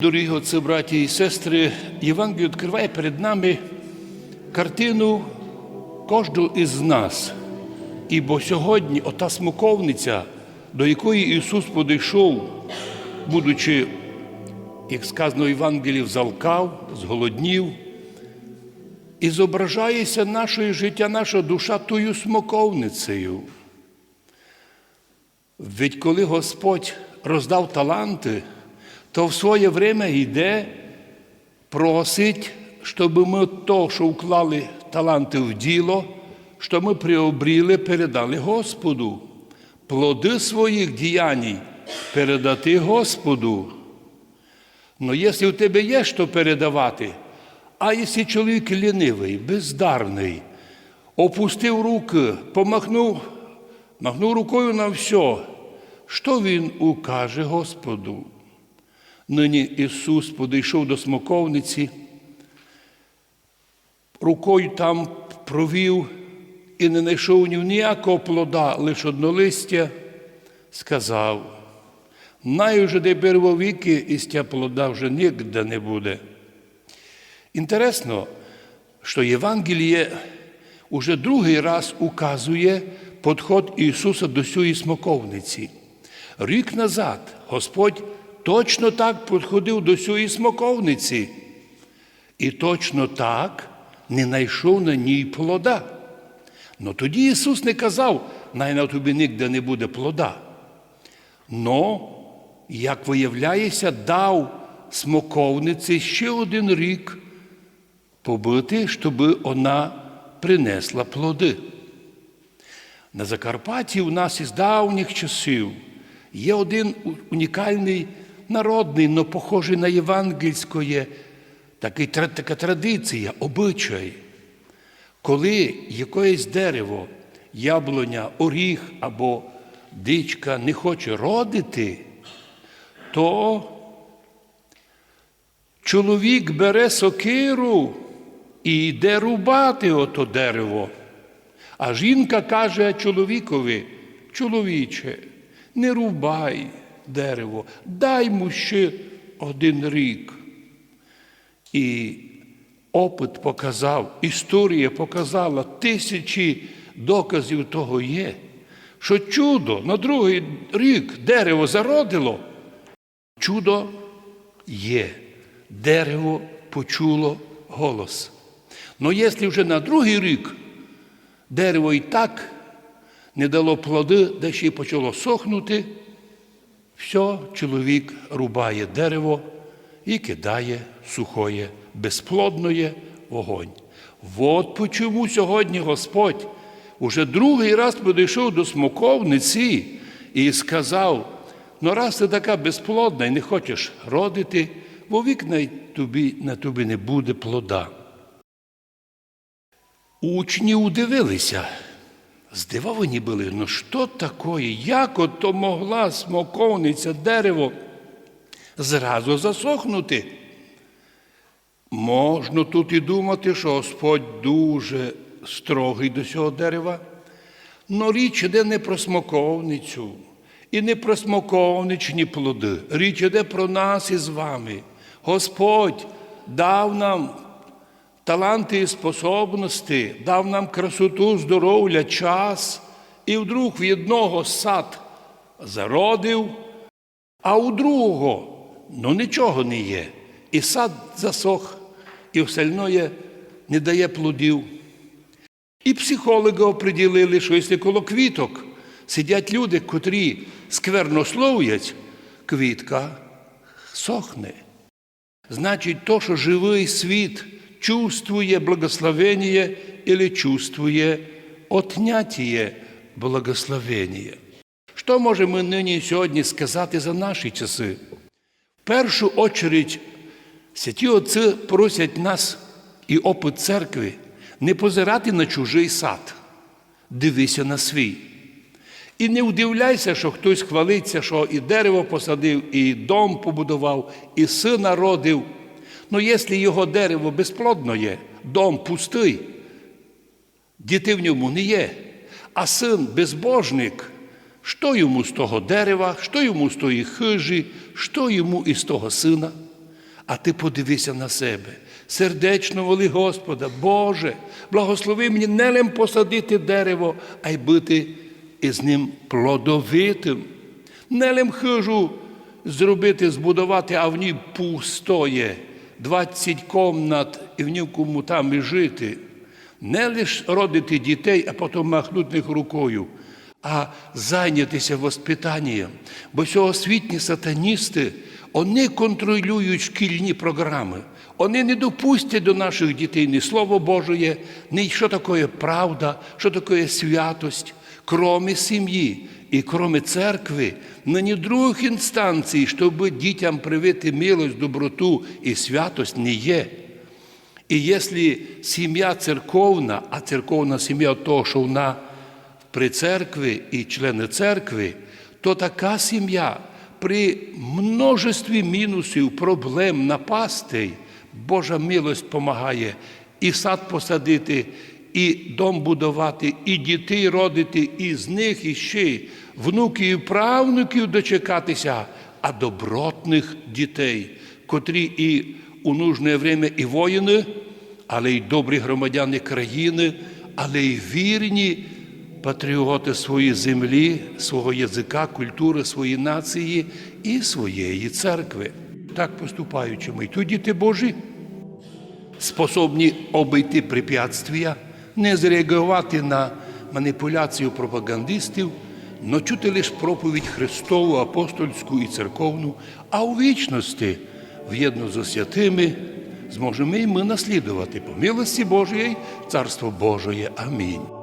Дорогі отці, браті і сестри, Євангеліє відкриває перед нами картину кожного із нас. І бо сьогодні ота смоковниця, до якої Ісус подійшов, будучи, як сказано в Євангелії, залкав, зголоднів, і зображається наше життя, наша душа тою смоковницею. Ведь коли Господь роздав таланти, то в своє время йде просить, щоб ми то, що вклали таланти в діло, що ми приобріли, передали Господу. Плоди своїх діянь передати Господу. Но якщо в тебе є що передавати, а якщо чоловік лінивий, бездарний, опустив руки, помахнув, махнув рукою на все, що він укаже Господу? Нині Ісус подійшов до смоковниці, рукою там провів і не знайшов ні ніякого плода, лише однолистя, сказав, най уже де первовіки, і з тя плода вже ніде не буде. Інтересно, що Євангеліє уже другий раз указує підход Ісуса до цієї смоковниці. Рік назад Господь точно так підходив до цієї смоковниці. І точно так не знайшов на ній плода. Но тоді Ісус не казав, най на тобі ніде не буде плода. Но, як виявляється, дав смоковниці ще один рік побити, щоб вона принесла плоди. На Закарпатті у нас із давніх часів є один унікальний народний, но похожий на євангельське, такий, така традиція, обичай. Коли якесь дерево, яблуня, оріх або дичка не хоче родити, то чоловік бере сокиру і йде рубати ото дерево. А жінка каже чоловікові, чоловіче, не рубай дерево, дай йому ще один рік. І опит показав, історія показала, тисячі доказів того є, що чудо на другий рік дерево зародило. Чудо є, дерево почуло голос. Но якщо вже на другий рік дерево і так не дало плоди, де ще й почало сохнути, все, чоловік рубає дерево і кидає сухоє, безплодноє вогонь. От почому сьогодні Господь уже другий раз підійшов до смоковниці і сказав: ну раз ти така безплодна і не хочеш родити, вовік на тобі, на тобі не буде плода. Учні удивилися, здивовані були, ну що таке, як ото могла смоковниця дерево зразу засохнути? Можна тут і думати, що Господь дуже строгий до цього дерева, але річ іде не про смоковницю і не про смоковничні плоди. Річ іде про нас із вами. Господь дав нам таланти і способності, дав нам красоту, здоров'я, час, і вдруг в одного сад зародив, а у другого ну нічого не є. І сад засох, і остальное не дає плодів. І психологи оприділили, що якщо коло квіток сидять люди, котрі сквернослов'ять, квітка сохне. Значить, то, що живий світ чувствує благословення или чувствує отняття благословення. Що можемо нині сьогодні сказати за наші часи? В першу очередь, святі отці просять нас і опит церкви не позирати на чужий сад, дивися на свій. І не удивляйся, що хтось хвалиться, що і дерево посадив, і дом побудував, і сина родив. Ну, якщо його дерево безплодно є, дом пустий, діти в ньому не є, а син безбожник, що йому з того дерева, що йому з тої хижі, що йому із того сина? А ти подивися на себе. Сердечно воли Господа, Боже, благослови мені не лим посадити дерево, а й бути із ним плодовитим. Не лим хижу зробити, збудувати, а в ній пустоє, 20 комнат і в нікому там і жити. Не лише родити дітей, а потім махнути них рукою, а зайнятися воспитанням. Бо сьогосвітні сатаністи, вони контролюють шкільні програми. Вони не допустять до наших дітей ні Слово Божє, ні що таке правда, що таке святость, кроме сім'ї і кроме церкви, на ні других інстанцій, щоб дітям привити милость, доброту і святость не є. І якщо сім'я церковна, а церковна сім'я від того, що вона при церкві і члени церкви, то така сім'я при множестві мінусів, проблем, напастей, Божа милость допомагає і сад посадити, і дом будувати, і дітей родити, і з них іще внуків і правнуків дочекатися, а добротних дітей, котрі і у нужне время і воїни, але й добрі громадяни країни, але й вірні патріоти своєї землі, свого язика, культури, своєї нації і своєї церкви. Так поступаючи ми, то діти Божі способні обійти препятствия, не зреагувати на маніпуляцію пропагандистів, но чути лише проповідь Христову, апостольську і церковну, а у вічності, в'єдно з святими, зможемо і ми наслідувати по милості Божої, Царство Божої. Амінь.